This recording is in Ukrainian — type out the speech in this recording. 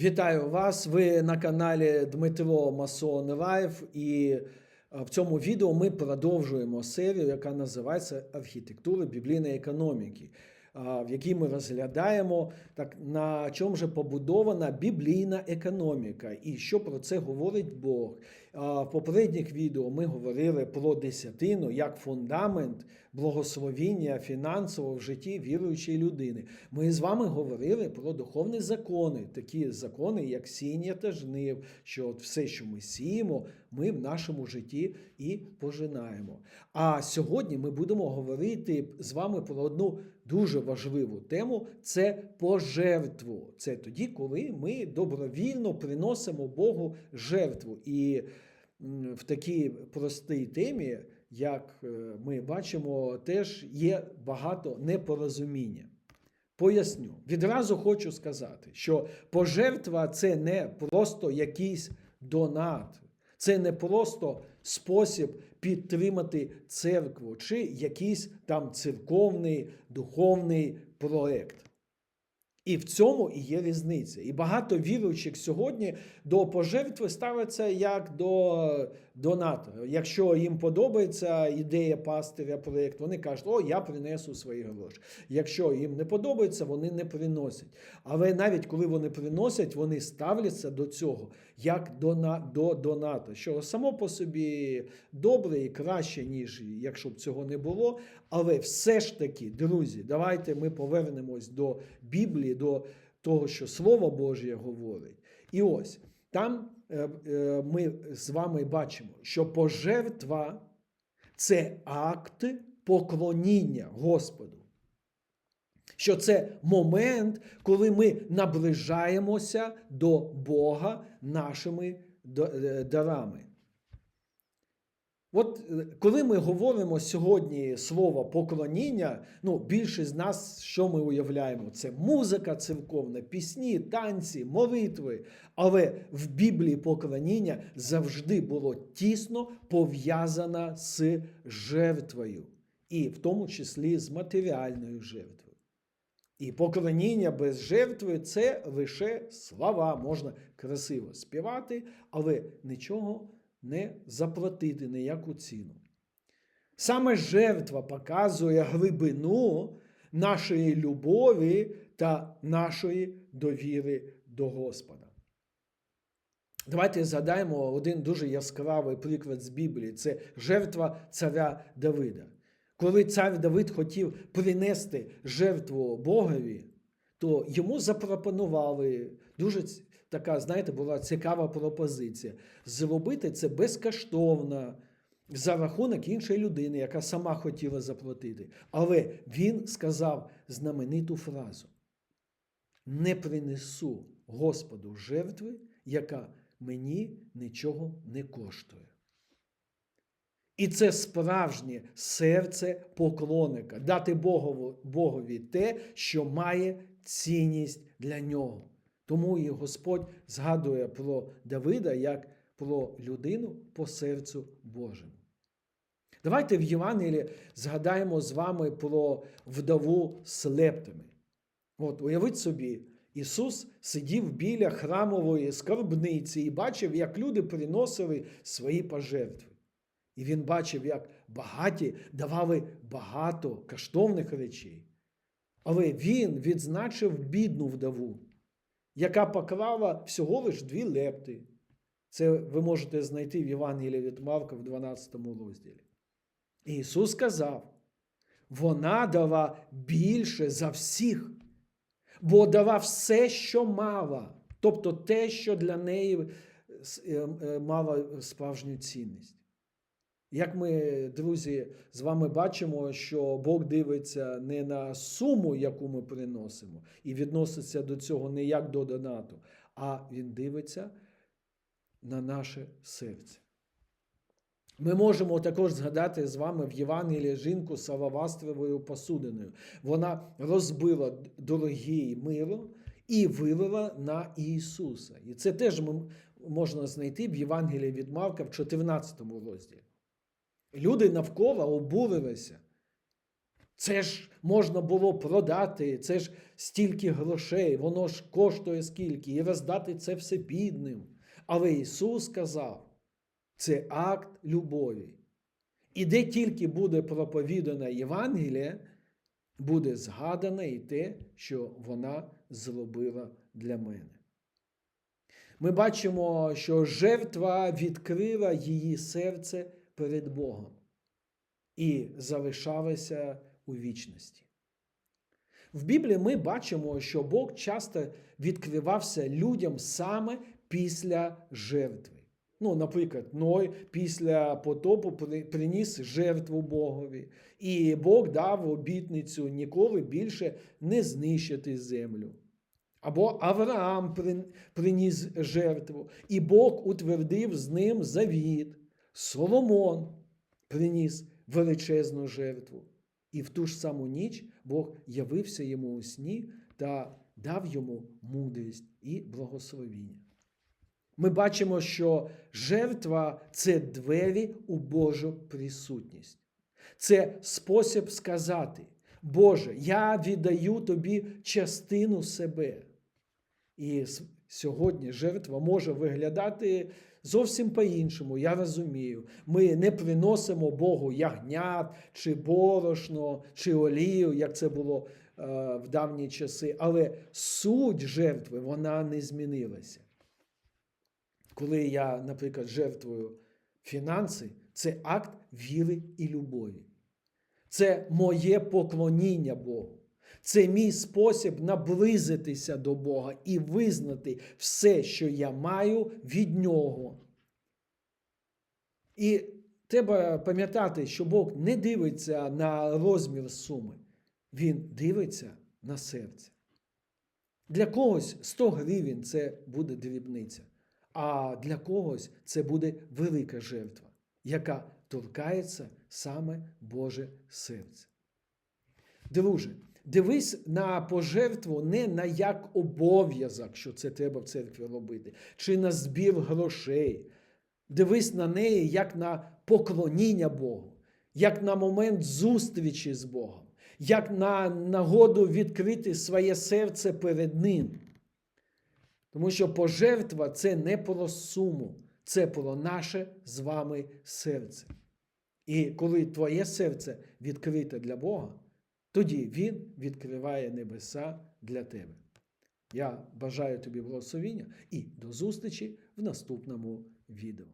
Вітаю вас! Ви на каналі Дмитро Масон Лайф, і е, в цьому відео ми продовжуємо серію, яка називається Архітектура біблійної економіки, в якій ми розглядаємо так, на чому же побудована біблійна економіка і що про це говорить Бог. В попередніх відео ми говорили про десятину як фундамент благословіння фінансового в житті віруючої людини. Ми з вами говорили про духовні закони, такі закони, як сіння та жнив, що от все, що ми сіємо, ми в нашому житті і пожинаємо. А сьогодні ми будемо говорити з вами про одну дуже важливу тему це пожертву. Це тоді, коли ми добровільно приносимо Богу жертву. І в такій простій темі, як е, ми бачимо, теж є багато непорозуміння. Поясню, відразу хочу сказати, що пожертва це не просто якийсь донат, це не просто спосіб підтримати церкву чи якийсь там церковний духовний проект. І в цьому і є різниця. І багато віруючих сьогодні до пожертви ставиться як до донатора. Якщо їм подобається ідея пастиря проєкт, вони кажуть, о, я принесу свої гроші. Якщо їм не подобається, вони не приносять. Але навіть коли вони приносять, вони ставляться до цього як до, на- до доната, що само по собі добре і краще, ніж якщо б цього не було. Але все ж таки, друзі, давайте ми повернемось до Біблії, до того, що Слово Боже говорить. І ось там е, е, ми з вами бачимо, що пожертва це акт поклоніння Господу. Що це момент, коли ми наближаємося до Бога нашими е, дарами. От е, коли ми говоримо сьогодні слово поклоніння, ну більшість з нас, що ми уявляємо, це музика церковна, пісні, танці, молитви. Але в Біблії поклоніння завжди було тісно пов'язане з жертвою, і в тому числі з матеріальною жертвою. І поклоніння без жертви це лише слова. Можна красиво співати, але нічого не заплатити ніяку ціну. Саме жертва показує глибину нашої любові та нашої довіри до Господа. Давайте згадаємо один дуже яскравий приклад з Біблії це жертва царя Давида. Коли цар Давид хотів принести жертву Богові, то йому запропонували дуже така, знаєте, була цікава пропозиція зробити це безкоштовно за рахунок іншої людини, яка сама хотіла заплатити. Але він сказав знамениту фразу: не принесу Господу жертви, яка мені нічого не коштує. І це справжнє серце поклонника дати Богову, Богові те, що має цінність для нього. Тому і Господь згадує про Давида як про людину по серцю Божому. Давайте в Євангелії згадаємо з вами про вдову з лептами. От уявіть собі, Ісус сидів біля храмової скарбниці і бачив, як люди приносили свої пожертви. І він бачив, як багаті давали багато коштовних речей. Але він відзначив бідну вдову, яка поклала всього лиш дві лепти. Це ви можете знайти в Євангелії від Марка в 12 розділі. І Ісус сказав: вона дала більше за всіх, бо дала все, що мала, тобто те, що для неї е, е, мало справжню цінність. Як ми, друзі, з вами бачимо, що Бог дивиться не на суму, яку ми приносимо, і відноситься до цього не як до донату, а Він дивиться на наше серце. Ми можемо також згадати з вами в Євангелії жінку з алавастровою посудиною. Вона розбила дорогий мило і вилила на Ісуса. І це теж можна знайти в Євангелії від Марка в 14 розділі. Люди навколо обурилися. Це ж можна було продати, це ж стільки грошей, воно ж коштує скільки, і роздати це все бідним. Але Ісус сказав, це акт любові. І де тільки буде проповідана Євангелія, буде згадане і те, що вона зробила для мене. Ми бачимо, що жертва відкрила її серце перед Богом і залишалася у вічності. В Біблії ми бачимо, що Бог часто відкривався людям саме після жертви. Ну, наприклад, Ной після потопу приніс жертву Богові, і Бог дав обітницю ніколи більше не знищити землю. Або Авраам приніс жертву, і Бог утвердив з ним завіт. Соломон приніс величезну жертву. І в ту ж саму ніч Бог явився йому у сні та дав йому мудрість і благословіння. Ми бачимо, що жертва це двері у Божу присутність. Це спосіб сказати: Боже, я віддаю тобі частину себе. І сьогодні жертва може виглядати зовсім по-іншому. Я розумію. Ми не приносимо Богу ягнят, чи борошно, чи олію, як це було е, в давні часи. Але суть жертви вона не змінилася. Коли я, наприклад, жертвую фінанси, це акт віри і любові. Це моє поклоніння Богу. Це мій спосіб наблизитися до Бога і визнати все, що я маю від Нього. І треба пам'ятати, що Бог не дивиться на розмір суми, Він дивиться на серце. Для когось 100 гривень це буде дрібниця, а для когось це буде велика жертва, яка торкається саме Боже серце. Друже, дивись на пожертву не на як обов'язок, що це треба в церкві робити, чи на збір грошей. Дивись на неї як на поклоніння Богу, як на момент зустрічі з Богом, як на нагоду відкрити своє серце перед Ним. Тому що пожертва це не про суму, це про наше з вами серце. І коли твоє серце відкрите для Бога, тоді Він відкриває небеса для тебе. Я бажаю тобі благословіння і до зустрічі в наступному відео.